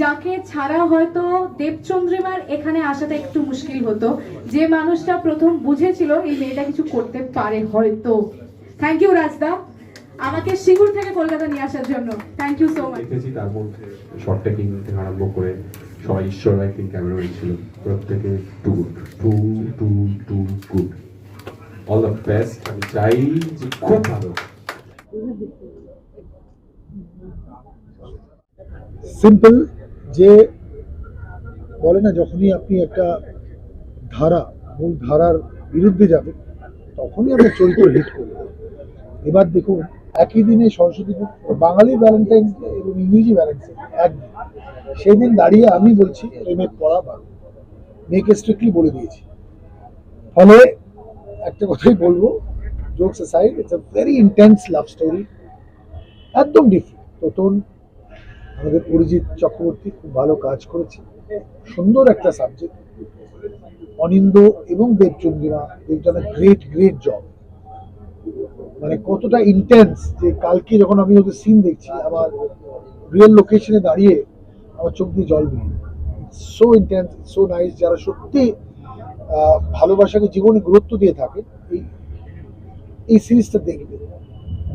যাকে ছাড়া হয়তো দেবচন্দ্রিমার এখানে আসাটা একটু মুশকিল হতো। যে মানুষটা প্রথম বুঝেছিল এই মেয়েটা কিছু করতে পারে হয়তো। থ্যাংক ইউ রাজদা। আমাকে সিঙ্গুর থেকে কলকাতা নিয়ে আসার জন্য। থ্যাংক ইউ সো মাচ দেখেছি তার মধ্যে শর্ট টেকিং থেকে আরম্ভ করে সবাই ঈশ্বর একদিন ক্যামেরা ছিল। প্রত্যেকে too too too too good all the best আমি চাই যে খুব ভালো। সিম্পল যে বলে না, যখনই আপনি একটা ধারা, মূল ধারার বিরুদ্ধে যাবেন, তখনই আপনার চরিত্র হিট করবে। এবার দেখুন, একই দিনে সরস্বতী বাঙালি ভ্যালেন্টাইন্স ডে এবং ইংরেজি ভ্যালেন্টাইন্স একদিন সেই দিন। দাঁড়িয়ে আমি বলছি এমএ পড়া বারো মেয়েকে স্ট্রিক্টলি বলে দিয়েছি। ফলে একটা কথাই বলব jokes side it's a very intense love story একদম ডিফারেন্ট তোতন আমাদের অরিজিৎ চক্রবর্তী খুব ভালো কাজ করেছে। সুন্দর একটা সাবজেক্ট অনিন্দ এবং Debchandrima Debchandra great great job মানে কতটা ইন্টেন্স যে কালকে যখন আমি ওদের সিন দেখছি, আমার রিয়েল লোকেশনে দাঁড়িয়ে আমার চোখ দিয়ে জল বেরিয়ে সো ইন্টেন্স সো নাইস যারা সত্যি ভালোবাসাকে জীবনে গুরুত্ব দিয়ে থাকে, এই এই সিরিজটা দেখবে।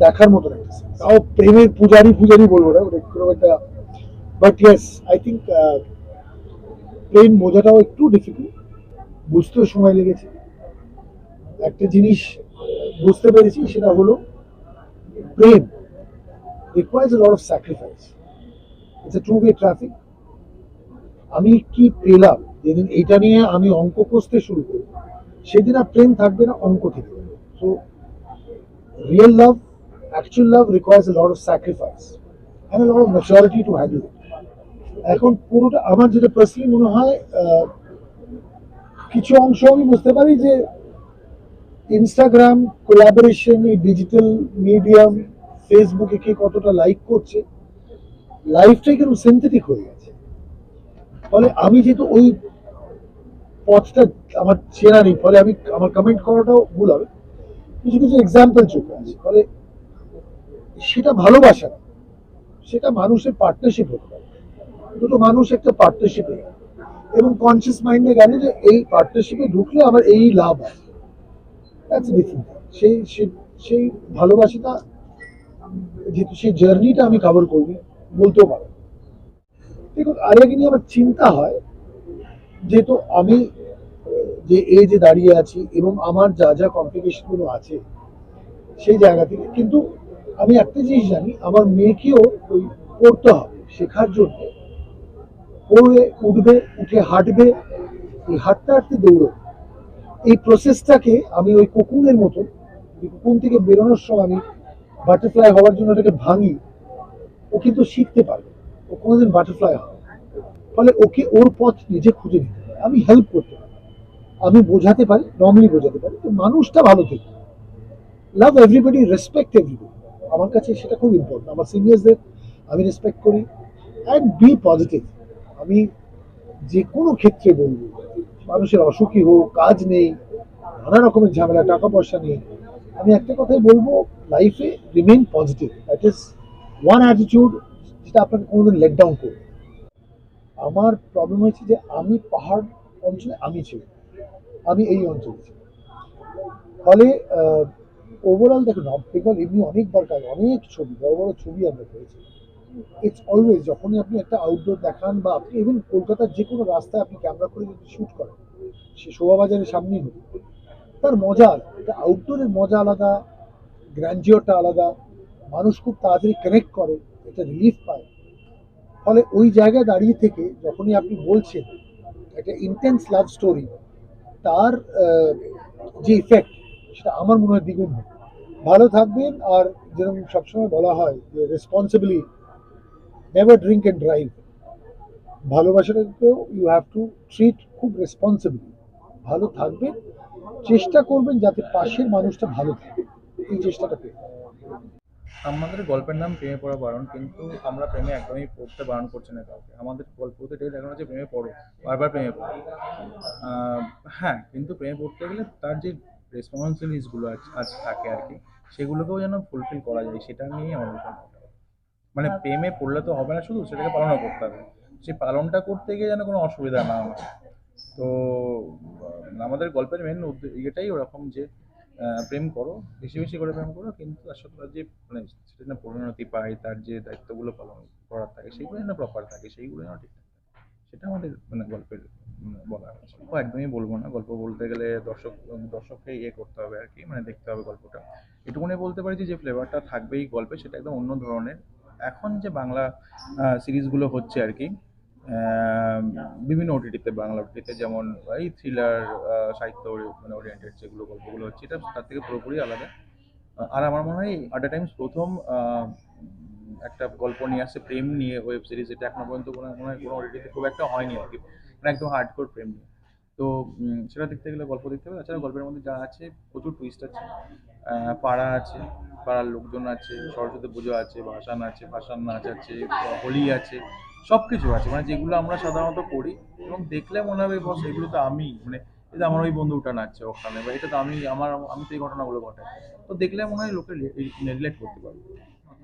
দেখার মতন একটা তাও প্রেমের পূজারি পূজারি বলব না, ওটা কোনো একটা বাট ইয়েস আই থিঙ্ক প্রেম বোঝাটাও একটু ডিফিকাল্ট বুঝতেও সময় লেগেছে। একটা জিনিস বুঝতে পেরেছি সেটা হলো প্রেম requires lot of sacrifice it's a two way traffic আমি কি পেলাম? যেদিন এটা নিয়ে আমি অঙ্ক কষতে শুরু করি সেদিন আর প্রেম থাকবে না অঙ্ক থেকে। So real love, actual love requires a lot of sacrifice and a lot of maturity to handle it. এখন পুরোটা আমার যেটা পার্সোনালি মনে হয় কিছু অংশ আমি বুঝতে পারি যে ইনস্টাগ্রাম কোলাবোরেশন এই ডিজিটাল মিডিয়াম ফেসবুকে কে কতটা লাইক করছে লাইফটাই কেন সিনথেটিক হয়ে গেছে। ফলে আমি যেহেতু ওই পথটা আমার চেনা নেই, ফলে আমি আমার কমেন্ট করাটাও ভুল হবে। কিছু কিছু এক্সাম্পল চোখে আছে। ফলে সেটা ভালোবাসা সেটা মানুষের পার্টনারশিপ হতে পারে। দুটো মানুষ একটা পার্টনারশিপে এবং কনসিয়াস মাইন্ডে গেল যে এই পার্টনারশিপে ঢুকলে আমার এই লাভ আছে সেই, সেই- ভালোবাসাটা, যেহেতু সেই জার্নিটা আমি কভার করবি, বলতেও পারো দেখুন, আরেকে নিয়ে আমার চিন্তা হয়, যেহেতু আমি, যে এজে দাঁড়িয়ে আছি এবং আমার যা যা কমপ্লিকেশনগুলো আছে, সেই জায়গা থেকে, কিন্তু আমি একটা জিনিস জানি, আমার মেয়েকেও ওই পড়তে হবে শেখার জন্য। পড়ে, উঠবে, উঠে হাঁটবে, এই হাঁটতে হাঁটতে দৌড়বে এই প্রসেসটাকে আমি ওই কোকুনের মতো কুকুন থেকে বেরোনোর সময় আমি বাটারফ্লাই হওয়ার জন্য ওটাকে ভাঙি, ও কিন্তু শিখতে পারবে। ও কোনোদিন বাটারফ্লাই হবে ফলে ওকে ওর পথ নিজে খুঁজে নিতে হবে। আমি হেল্প করতে পারি। আমি বোঝাতে পারি নর্মালি বোঝাতে পারি। তো মানুষটা ভালো থেকে। লাভ এভরিবডি রেসপেক্ট এভরিবডি আমার কাছে সেটা খুব ইম্পর্টেন্ট আমার সিনিয়র্সদের আমি রেসপেক্ট করি। অ্যান্ড বি পজিটিভ আমি যে কোনো ক্ষেত্রে বলব, মানুষের অসুখী হোক, কাজ নেই, নানা রকমের ঝামেলা টাকা পয়সা নেই, আমি একটা কথাই বলব লাইফে remain positive that is one attitude যেটা আপনাকে কোনোদিন লেট ডাউন করবে আমার প্রবলেম হয়েছে যে আমি পাহাড় অঞ্চলে আমি ছিলাম, আমি এই অঞ্চলে ছিলাম। ফলে ওভারঅল দেখুন বেঙ্গল এমনি অনেকবার কাজ, অনেক ছবি, বড় বড় ছবি আমরা করেছি। ইটস অলওয়েজ যখনই আপনি একটা আউটডোর দেখান বা আপনি ইভেন কলকাতার যে কোনো রাস্তায় আপনি ক্যামেরা করে যদি শ্যুট করেন, সে শোভাবাজারের সামনেই হোক, তার মজা এটা আউটডোরের মজা আলাদা গ্র্যান্ডিওরটা আলাদা, মানুষ খুব তাড়াতাড়ি কানেক্ট করে এটা রিলিফ পায় ফলে ওই জায়গায় দাঁড়িয়ে থেকে যখনই আপনি বলছেন, একটা ইন্টেন্স লাভ স্টোরি তার যে ইফেক্ট সেটা আমার মনে হয় দ্বিগুণ। ভালো থাকবেন আর যেরকম সবসময় বলা হয় যে responsibly never drink and drive ভালোবাসাটাকেও you have to treat খুব রেসপন্সিবলি ভালো থাকবে, চেষ্টা করবেন যাতে পাশের মানুষটা ভালো থাকে। এই চেষ্টাটা করবেন আমাদের গল্পের নাম প্রেমে পড়া বারণ, কিন্তু আমরা প্রেমে একদমই পড়তে বারণ করছি না কাউকে। আমাদের গল্পতে এটাই দেখানো হচ্ছে, প্রেমে পড়ো। বারবার প্রেমে পড়ো। হ্যাঁ কিন্তু প্রেমে পড়তে গেলে তার যে রেসপন্সিবিলিটিসগুলো আজ থাকে আর কি, সেগুলোকেও যেন ফুলফিল করা যায়, সেটা নিয়েই আমাদের। মানে প্রেমে পড়লে তো হবে না শুধু সেটাকে পালনও করতে হবে। সেই পালনটা করতে গিয়ে যেন কোনো অসুবিধা না হয়। তো আমাদের গল্পের মেন ইয়েটাই ওরকম যে প্রেম করো বেশি বেশি করে প্রেম করো কিন্তু তার সাথে যে মানে সেটা যেন পরিণতি পায় তার যে দায়িত্বগুলো পালন করার থাকে সেইগুলো যেন প্রপার থাকে সেইগুলো যেন ঠিক থাকে। সেটা আমাদের মানে গল্পের বলা আছে গল্প একদমই বলব না। গল্প বলতে গেলে দর্শক দর্শককে ইয়ে করতে হবে আর কি মানে দেখতে হবে গল্পটা। এটুকুনি বলতে পারি যে ফ্লেভারটা থাকবেই গল্পে সেটা একদম অন্য ধরনের। এখন যে বাংলা সিরিজগুলো হচ্ছে আর কি বিভিন্ন ওটিটিতে বাংলা ওটিটিতে যেমন এই থ্রিলার সাহিত্য মানে ওরিয়েন্টেড যেগুলো গল্পগুলো হচ্ছে, এটা তার থেকে পুরোপুরি আলাদা। আর আমার মনে হয় আড্ডা টাইমস প্রথম একটা গল্প নিয়ে আসছে প্রেম নিয়ে ওয়েব সিরিজ এটা এখনও পর্যন্ত কোনো, মনে হয় কোনো ওটিটিতে খুব একটা হয়নি আর কি মানে একদম হার্ড হার্ডকোর প্রেম নিয়ে। তো সেটা দেখতে গেলে গল্প দেখতে হবে, তাছাড়া গল্পের মধ্যে যা আছে, প্রচুর টুইস্ট আছে পাড়া আছে পাড়ার লোকজন আছে, সরস্বতী পুজো আছে, ভাসান আছে, ভাসান নাচ আছে, হোলি আছে সব কিছু আছে। মানে যেগুলো আমরা সাধারণত করি এবং দেখলে মনে হবে, বস, এগুলো তো আমি। মানে যে আমার ওই বন্ধুটা নাচছে ওখানে বা এটা তো আমি, আমার, আমি তো এই ঘটনাগুলো ঘটাই তো দেখলে মনে হয় লোকে রিলেট করতে পারবে।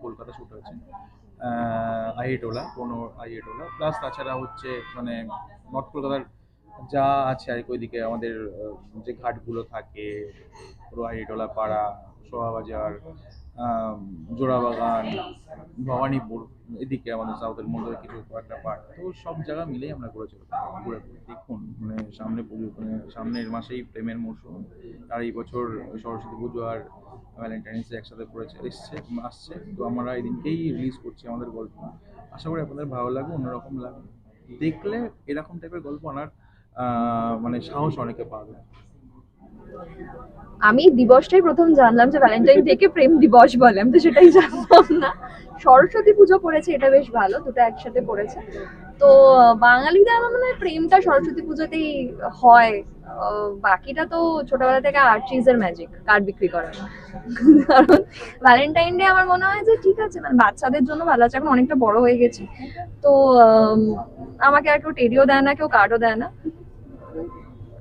কলকাতা শুট হয়েছে। আইএটোলা কোনো আইএটোলা। প্লাস তাছাড়া হচ্ছে মানে নর্থ কলকাতার যা আছে আর ওইদিকে আমাদের যে ঘাটগুলো থাকে, পুরো আইটোলা পাড়া আহ, জোড়াবাগান ভবানীপুর এদিকে আমাদের সাউথের মধ্যে কিছু একটা পার্ট তো সব জায়গা মিলেই আমরা ঘুরে চলবো ঘুরে দেখুন মানে সামনে পুজো মানে সামনের মাসেই প্রেমের মরশুম। আর এই বছর সরস্বতী পুজো আর ভ্যালেন্টাইন্স ডে একসাথে পড়েছে এসছে আসছে। তো আমরা এই দিনকেই রিলিজ করছি আমাদের গল্প। আশা করি আপনাদের ভালো লাগবে অন্যরকম লাগবে। দেখলে এরকম টাইপের গল্প আনার মানে সাহস অনেকে পাবে। আমি দিবসটাই প্রথম জানলাম যে ভ্যালেন্টাইন ডে কে প্রেম দিবস বলে, আমি তো সেটাই জানতাম না। সরস্বতী পুজো পড়েছে, এটা বেশ ভালো, দুটো একসাথে পড়েছে। তো বাঙালিদের আমার মনে হয় প্রেমটা সরস্বতী পুজোতেই হয়। বাকিটা তো ছোটবেলা থেকে আর্চিজের ম্যাজিক কার্ড বিক্রি করা। কারণ ভ্যালেন্টাইন ডে আমার মনে হয় যে ঠিক আছে মানে বাচ্চাদের জন্য ভালো আছে, এখন অনেকটা বড় হয়ে গেছি। তো আমাকে আর কেউ টেডিও দেয় না, কেউ কার্ডও দেয় না।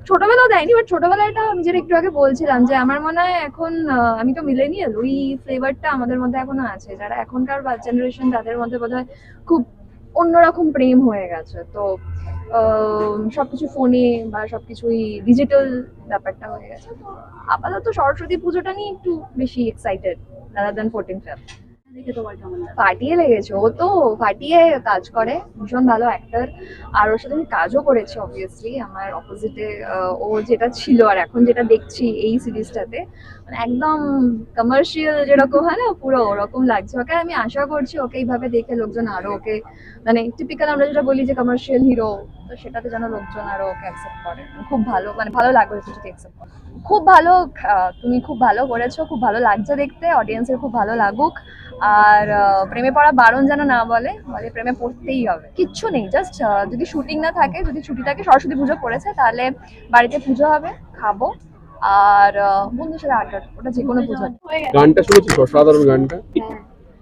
ছোটবেলাও দেয়নি বাট ছোটবেলায় এটা আমি যেটা একটু আগে বলছিলাম যে আমার মনে হয় এখন আমি তো মিলেনিয়াল ওই ফ্লেভারটা আমাদের মধ্যে এখনও আছে। যারা এখনকার জেনারেশন তাদের মধ্যে বোধহয় খুব অন্যরকম প্রেম হয়ে গেছে। তো সবকিছু ফোনে বা সবকিছুই ডিজিটাল ব্যাপারটা হয়ে গেছে। তো আপাতত সরস্বতী পুজোটা নিয়ে একটু বেশি excited rather than fourteen Feb ফাটিয়ে লেগেছে, ও তো ফাটিয়ে কাজ করে, ভীষণ ভালো অ্যাক্টর আর ওর সাথে আমি কাজও করেছি অবভিয়াসলি আমার অপোজিটে ও যেটা ছিল আর এখন যেটা দেখছি এই সিরিজটাতে মানে একদম কমার্শিয়াল যেরকম হয় না, পুরো ওরকম লাগছে। ওকে আমি আশা করছি ওকে এইভাবে দেখে লোকজন আরও ওকে মানে টিপিক্যাল আমরা যেটা বলি যে কমার্শিয়াল হিরো তো সেটাতে যেন লোকজন আরও ওকে অ্যাকসেপ্ট করে। খুব ভালো মানে ভালো লাগবে যদি অ্যাকসেপ্ট করে। খুব ভালো তুমি খুব ভালো করেছ, খুব ভালো লাগছে দেখতে অডিয়েন্সের খুব ভালো লাগুক। আর প্রেমে পড়া বারণ যেন না বলে বলে প্রেমে পড়তেই হবে। কিচ্ছু নেই জাস্ট যদি শুটিং না থাকে যদি ছুটি থাকে সরস্বতী পুজো পড়েছে তাহলে বাড়িতে পুজো হবে খাব আর বন্ধুর সাথে আড্ডা ওটা যে কোনো পুজো। গানটা শুনেছিস? অসাধারণ গানটা?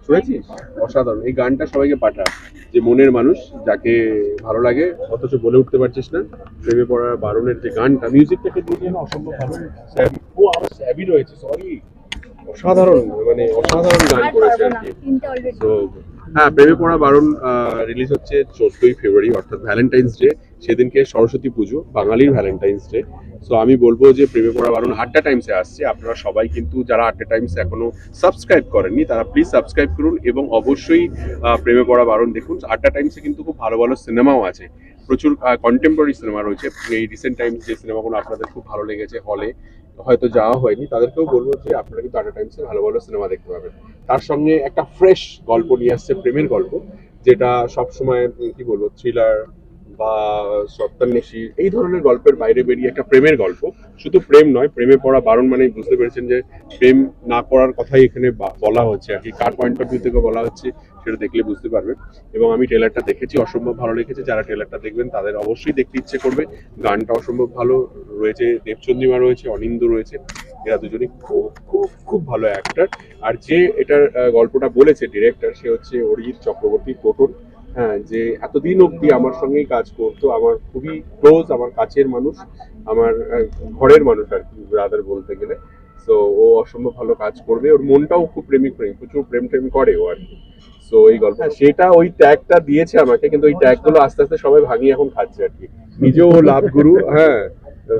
শুনেছিস? অসাধারণ। এই গানটা সবাইকে পাঠা যে মনের মানুষ যাকে ভালো লাগে অথচ বলে উঠতে পারছিস না প্রেমে পড়ার বারণের যে গানটা মিউজিকটাকে দিয়ে অসম্ভব ভালো ও আমার স্যাবি রয়েছে সরি অসাধারণ মানে অসাধারণ গান করেছে আর কি। তো হ্যাঁ প্রেমে পড়া বারণ রিলিজ হচ্ছে চোদ্দই ফেব্রুয়ারি অর্থাৎ ভ্যালেন্টাইন্স ডে সেদিনকে সরস্বতী পুজো বাঙালির ভ্যালেন্টাইন্স ডে সো আমি বলব যে প্রেমে পড়া বারণ আড্ডা টাইমসে আসছে। আপনারা সবাই কিন্তু যারা আড্ডা টাইমসে এখনও সাবস্ক্রাইব করেননি তারা প্লিজ সাবস্ক্রাইব করুন এবং অবশ্যই প্রেমে পড়া বারণ দেখুন। আড্ডা টাইমসে কিন্তু খুব ভালো ভালো সিনেমাও আছে। প্রচুর কন্টেম্পোরারি সিনেমা রয়েছে। এই রিসেন্ট টাইমস যে সিনেমাগুলো আপনাদের খুব ভালো লেগেছে হলে হয়তো যাওয়া হয়নি, তাদেরকেও বলব যে আপনারা কিন্তু আটা টাইমসে ভালো ভালো সিনেমা দেখতে পাবেন। তার সঙ্গে একটা ফ্রেশ গল্প নিয়ে আসছে প্রেমের গল্প, যেটা সবসময়, কি বলব থ্রিলার বা সপ্তান্বেষী এই ধরনের গল্পের বাইরে বেরিয়ে একটা প্রেমের গল্প। শুধু প্রেম নয়, প্রেমে পড়া বারণ মানে বুঝতে পেরেছেন যে প্রেম না করার কথাই এখানে বলা হচ্ছে আর কি। কার পয়েন্ট অফ ভিউ থেকে বলা হচ্ছে সেটা দেখলে বুঝতে পারবেন। এবং আমি ট্রেলারটা দেখেছি, অসম্ভব ভালো লেগেছে। যারা ট্রেলারটা দেখবেন, তাদের অবশ্যই দেখতে ইচ্ছে করবে। গানটা অসম্ভব ভালো রয়েছে, দেবচন্দ্রিমা রয়েছে, অনিন্দ রয়েছে। এরা দুজনেই খুব খুব খুব ভালো অ্যাক্টার আর যে এটার গল্পটা বলেছে ডিরেক্টর সে হচ্ছে অরিজিৎ চক্রবর্তী টোটন হ্যাঁ যে এতদিন অব্দি আমার সঙ্গেই কাজ করতো আমার খুবই ক্লোজ আমার কাছের মানুষ আমার ঘরের মানুষ আর কি রাদার বলতে গেলে। তো ও অসম্ভব ভালো কাজ করবে ওর মনটাও খুব প্রেমিক প্রেমিক প্রচুর প্রেম প্রেম করে ও আর কি। তো এই গল্প হ্যাঁ, সেটা ওই ট্যাগটা দিয়েছে আমাকে কিন্তু ওই ট্যাগগুলো আস্তে আস্তে সবাই ভাঙিয়ে এখন খাচ্ছে আর কি। নিজেও লাভ গুরু হ্যাঁ।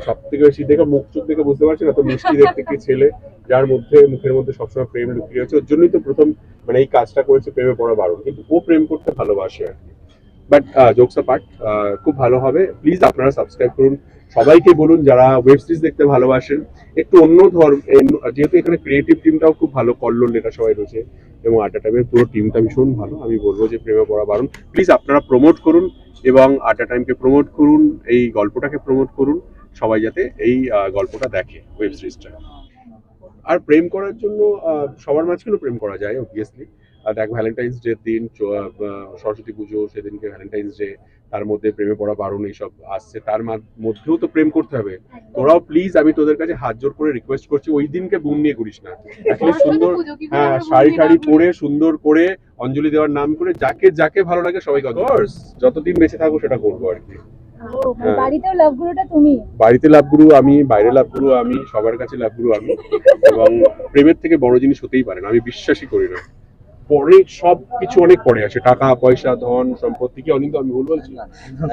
সব থেকে বেশি দেখে মুখ চোখ দেখে বুঝতে পারছি না তো মিষ্টি দেখতে কি ছেলে, যার মধ্যে, মুখের মধ্যে সবসময় প্রেম লুকিয়ে আছে। ওর জন্যই তো প্রথম মানে এই কাজটা করেছে প্রেমে পড়া বারণ। কিন্তু ও প্রেম করতে ভালোবাসে আর কি। বাট জোকস পার্ট খুব ভালো হবে। প্লিজ আপনারা সাবস্ক্রাইব করুন। সবাইকে বলুন যারা ওয়েব সিরিজ দেখতে ভালোবাসেন, একটু অন্য ধর্ম যেহেতু এখানে ক্রিয়েটিভ টিমটাও খুব ভালো, কল্লোল এটা সবাই রয়েছে, এবং আটা টাইমের পুরো টিমটা ভীষণ ভালো, আমি বলব যে প্রেমে পড়া বারণ। প্লিজ আপনারা প্রমোট করুন, এবং আড্ডা টাইমকে প্রমোট করুন, এই গল্পটাকে প্রমোট করুন। সবাই যাতে এই আহ, গল্পটা দেখে ওয়েব সিরিজটা আর প্রেম করার জন্য আহ, সবার মাঝখানেও প্রেম করা যায় অবভিয়াসলি দেখ ভ্যালেন্টাইন্স ডে দিন সরস্বতী পুজো সেদিনকে ভ্যালেন্টাইন্স ডে তার মধ্যে প্রেমে পড়া বারণ এইসব আসছে। তার মধ্যেও তো প্রেম করতে হবে। তোরাও প্লিজ আমি তোদের কাছে হাত জোর করে রিকোয়েস্ট করছি ওই দিনকে বুম নিয়ে করিস না। সুন্দর হ্যাঁ শাড়ি টাড়ি পরে সুন্দর করে অঞ্জলি দেওয়ার নাম করে যাকে যাকে ভালো লাগে সবাইকে কোর্স যতদিন বেঁচে থাকব সেটা করব আর কি। বাড়িতেও লাভ গুরুটা তুমি? বাড়িতে লাভ গুরু আমি বাইরে লাভ গুরু আমি সবার কাছে লাভ গুরু আমি। এবং প্রেমের থেকে বড় জিনিস হতেই পারে না আমি বিশ্বাসই করি না। পরে সব কিছু অনেক পরে আসে টাকা, পয়সা, ধন, সম্পত্তি কি অনিন্দ, আমি ভুল বলছি?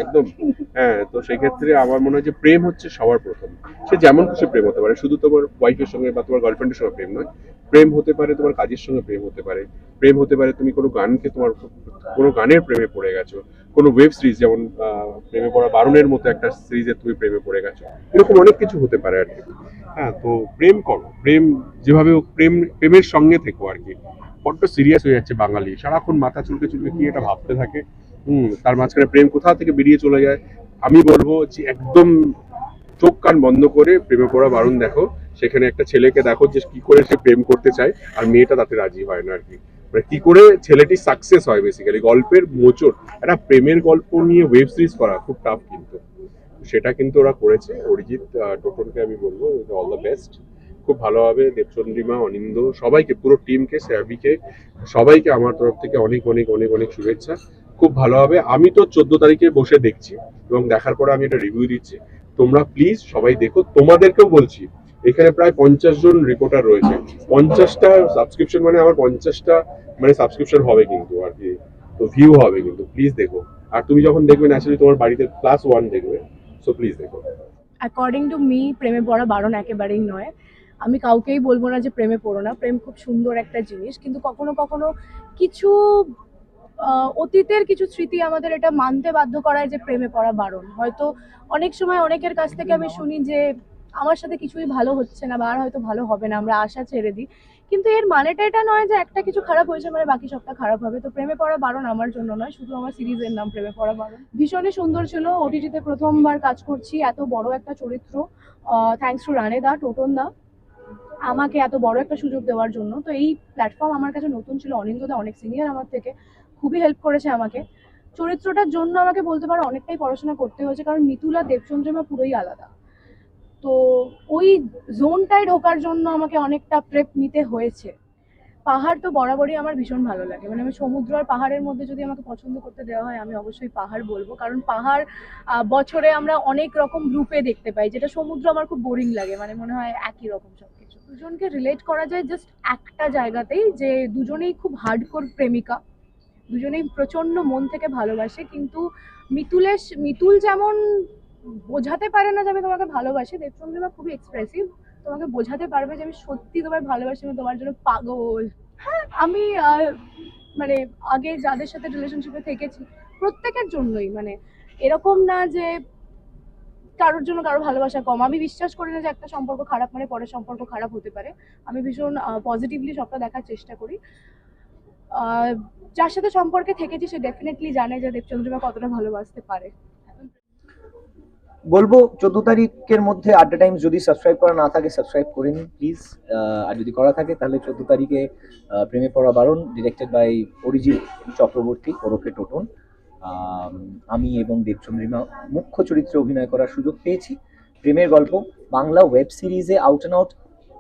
একদম। হ্যাঁ তো সেক্ষেত্রে আমার মনে হয় যে প্রেম হচ্ছে সবার প্রথম। সে যেমন খুশি প্রেম হতে পারে। শুধু তোমার ওয়াইফের সঙ্গে বা তোমার গার্লফ্রেন্ডের সঙ্গে প্রেম নয়। প্রেম হতে পারে তোমার কাজের সঙ্গে প্রেম হতে পারে। প্রেম হতে পারে তুমি কোনো গানকে তোমার কোনো গানের প্রেমে পড়ে গেছো। কোনো ওয়েব সিরিজ যেমন প্রেমে পড়া বারণের মতো একটা সিরিজে তুমি প্রেমে পড়ে গেছো। এরকম অনেক কিছু হতে পারে আর কি। হ্যাঁ তো প্রেম করো। প্রেম, যেভাবে প্রেম, প্রেমের সঙ্গে থেকো আর কি। বড্ড সিরিয়াস হয়ে যাচ্ছে বাঙালি। সারাক্ষণ মাথা চুলকে চুলকে কি এটা ভাবতে থাকে। হুম, তার মাঝখানে প্রেম কোথা থেকে বেরিয়ে চলে যায়। আমি বলব যে একদম চোখ কান বন্ধ করে প্রেমে পড়া বারণ দেখো। সেখানে একটা ছেলেকে দেখো যে কি করে সে প্রেম করতে চায়, আর মেয়েটা তাতে রাজি হয় না আর কি। মানে কি করে ছেলেটি সাকসেস হয় বেসিক্যালি গল্পের মোচড়। একটা প্রেমের গল্প নিয়ে ওয়েব সিরিজ করা খুব টাফ কিন্তু। সেটা কিন্তু ওরা করেছে। অরিজিৎ টোটনকে আমি বলব অল দ্য বেস্ট। খুব ভালোভাবে দেবচন্দ্রিমা, অনিন্দ, সবাইকে, পুরো টিমকে, স্যাভিকে, সবাইকে আমার তরফ থেকে অনেক অনেক অনেক অনেক শুভেচ্ছা। খুব ভালো হবে আমি তো চোদ্দ তারিখে বসে দেখছি এবং দেখার পরে আমি একটা রিভিউ দিচ্ছি। তোমরা প্লিজ সবাই দেখো। তোমাদেরকেও বলছি, এখানে প্রায় পঞ্চাশ জন রিপোর্টার রয়েছে। পঞ্চাশটা সাবস্ক্রিপশন মানে আমার পঞ্চাশটা মানে সাবস্ক্রিপশন হবে কিন্তু আর কি। তো ভিউ হবে কিন্তু প্লিজ দেখো। আর তুমি যখন দেখবে ন্যাচারালি তোমার বাড়িতে প্লাস ওয়ান দেখবে। সো প্লিজ দেখো। অ্যাকর্ডিং টু মি প্রেমে পড়া বারণ একেবারেই নয়। আমি কাউকেই বলব না যে প্রেমে পড়ো না। প্রেম খুব সুন্দর একটা জিনিস। কিন্তু কখনো কখনো কিছু অতীতের কিছু স্মৃতি আমাদের এটা মানতে বাধ্য করায় যে প্রেমে পড়া বারণ। হয়তো অনেক সময় অনেকের কাছ থেকে আমি শুনি যে, আমার সাথে কিছুই ভালো হচ্ছে না বা আর হয়তো ভালো হবে না, আমরা আশা ছেড়ে দিই। কিন্তু এর মানেটা এটা নয় যে একটা কিছু খারাপ হয়েছে মানে বাকি সবটা খারাপ হবে। তো প্রেমে পড়া বারণ আমার জন্য নয়, শুধু আমার সিরিজের নাম প্রেমে পড়া বারণ। ভীষণই সুন্দর ছিল ওটিটিতে প্রথমবার কাজ করছি, এত বড় একটা চরিত্র। থ্যাংকস টু রানে দা টোটন দা আমাকে এত বড় একটা সুযোগ দেওয়ার জন্য। তো এই প্ল্যাটফর্ম আমার কাছে নতুন ছিল অনিন্দদা অনেক সিনিয়র আমার থেকে। খুবই হেল্প করেছে আমাকে। চরিত্রটার জন্য আমাকে বলতে পারো অনেকটাই পড়াশোনা করতে হয়েছে, কারণ মিতুলা দেবচন্দ্রিমা পুরোই আলাদা। তো ওই জোনটায় ঢোকার জন্য আমাকে অনেকটা প্রেপ নিতে হয়েছে। পাহাড় তো বরাবরই আমার ভীষণ ভালো লাগে। মানে আমি সমুদ্র আর পাহাড়ের মধ্যে যদি আমাকে পছন্দ করতে দেওয়া হয়, আমি অবশ্যই পাহাড় বলব। কারণ পাহাড় বছরে আমরা অনেক রকম রূপে দেখতে পাই, যেটা সমুদ্র আমার খুব বোরিং লাগে। মানে মনে হয় একই রকম সব কিছু দুজনকে রিলেট করা যায় জাস্ট একটা জায়গাতেই যে দুজনেই খুব হার্ডকোর প্রেমিকা। দুজনেই প্রচণ্ড মন থেকে ভালোবাসে। কিন্তু মিতুলের মিতুল যেমন বোঝাতে পারে না যে আমি তোমাকে ভালোবাসি দেবচন্দ্রিমা খুবই এক্সপ্রেসিভ তোমাকে বোঝাতে পারবে যে আমি সত্যি তোমায় ভালোবাসি আমি তোমার জন্য পাগল। হ্যাঁ। আমি মানে আগে যাদের সাথে রিলেশনশিপে থেকেছি প্রত্যেকের জন্যই মানে এরকম না যে কারোর জন্য কারও ভালোবাসা কম। আমি বিশ্বাস করি না যে একটা সম্পর্ক খারাপ মানে পরের সম্পর্ক খারাপ হতে পারে। আমি ভীষণ পজিটিভলি সবটা দেখার চেষ্টা করি। যার সাথে সম্পর্কে থেকেছি সে ডেফিনেটলি জানে যে দেবচন্দ্রিমা কতটা ভালোবাসতে পারে। বলব, চোদ্দ তারিখের মধ্যে আড্ডা টাইমস যদি সাবস্ক্রাইব করা না থাকে সাবস্ক্রাইব করে নিন প্লিজ আর যদি করা থাকে, তাহলে চোদ্দ তারিখে প্রেমে পড়া বারণ ডিরেক্টেড বাই অরিজিৎ চক্রবর্তী, ওরফে টোটন। আমি এবং দেবচন্দ্রিমা মুখ্য চরিত্রে অভিনয় করার সুযোগ পেয়েছি। প্রেমের গল্প, বাংলা ওয়েব সিরিজে আউট অ্যান্ড আউট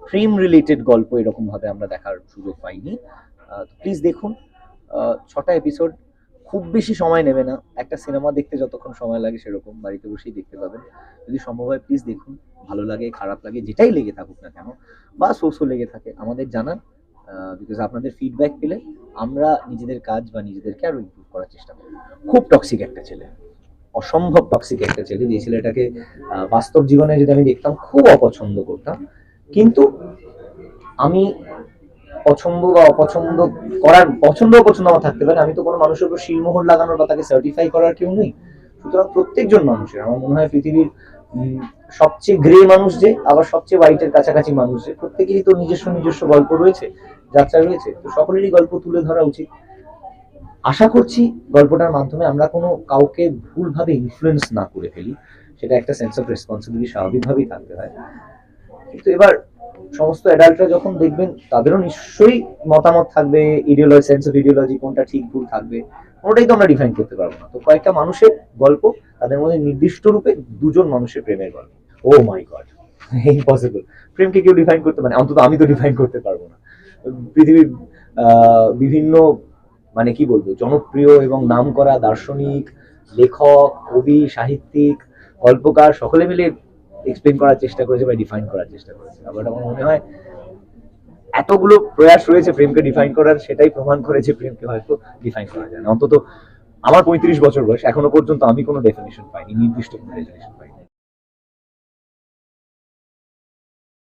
প্রেম রিলেটেড গল্প এরকমভাবে আমরা দেখার সুযোগ পাইনি। প্লিজ দেখুন। ছটা এপিসোড খুব বেশি সময় নেবে না। একটা সিনেমা দেখতে যতক্ষণ সময় লাগে সেরকম বাড়িতে বসেই দেখতে পাবেন। যদি সম্ভব হয় প্লিজ দেখুন। ভালো লাগে, খারাপ লাগে, যেটাই লেগে থাকুক না কেন, বা সোসও লেগে থাকে, আমাদের জানান বিকজ আপনাদের ফিডব্যাক পেলে আমরা নিজেদের কাজ বা নিজেদেরকে আরও ইম্প্রুভ করার চেষ্টা করি খুব টক্সিক একটা ছেলে। অসম্ভব টক্সিক একটা ছেলে। যে ছেলেটাকে বাস্তব জীবনে যদি আমি দেখতাম, খুব অপছন্দ করতাম। কিন্তু আমি পছন্দ বা অপছন্দ করার, পছন্দ অপছন্দ আমার থাকতে পারে। আমি তো কোনো মানুষের উপর শিলমোহর লাগানোর বা তাকে সার্টিফাই করার কেউ নেই। সুতরাং প্রত্যেকজন মানুষের, আমার মনে হয় পৃথিবীর সবচেয়ে গ্রে মানুষ যে, আবার সবচেয়ে হোয়াইটের কাছাকাছি মানুষ যে, প্রত্যেকেরই তো নিজস্ব নিজস্ব গল্প রয়েছে, যাত্রা রয়েছে। তো সকলেরই গল্প তুলে ধরা উচিত। আশা করছি গল্পটার মাধ্যমে আমরা কোনো কাউকে ভুলভাবে ইনফ্লুয়েন্স না করে ফেলি। সেটা একটা সেন্স অফ রেসপন্সিবিলিটি স্বাভাবিকভাবেই থাকতে হয়। কিন্তু এবার সমস্ত অ্যাডাল্টরা যখন দেখবেন, তাদেরও নিশ্চয়ই মতামত থাকবে ইডিওলজি সেন্স অফ ইডিওলজি কোনটা ঠিক, ভুল থাকবে, কোনোটাই তো আমরা ডিফাইন করতে পারব না। তো কয়েকটা মানুষের গল্প, তাদের মধ্যে নির্দিষ্ট রূপে দুজন মানুষের প্রেমের গল্প। ও মাই গড ইম্পসিবল প্রেমকে কেউ ডিফাইন করতে মানে অন্তত আমি তো ডিফাইন করতে পারব না। পৃথিবীর বিভিন্ন মানে কি বলব, জনপ্রিয় এবং নাম করা দার্শনিক, লেখক, কবি, সাহিত্যিক, গল্পকার, সকলে মিলে এক্সপ্লেন করার চেষ্টা করেছে বা ডিফাইন করার চেষ্টা করেছে। আবার আমার মনে হয় এতগুলো প্রয়াস রয়েছে প্রেমকে ডিফাইন করার, সেটাই প্রমাণ করেছে প্রেমকে হয়তো ডিফাইন করা যায় না। অন্তত আমার পঁয়ত্রিশ বছর বয়স, এখনও পর্যন্ত আমি কোনো ডেফিনেশন পাইনি, নির্দিষ্ট কোনো ডেফিনেশন পাইনি।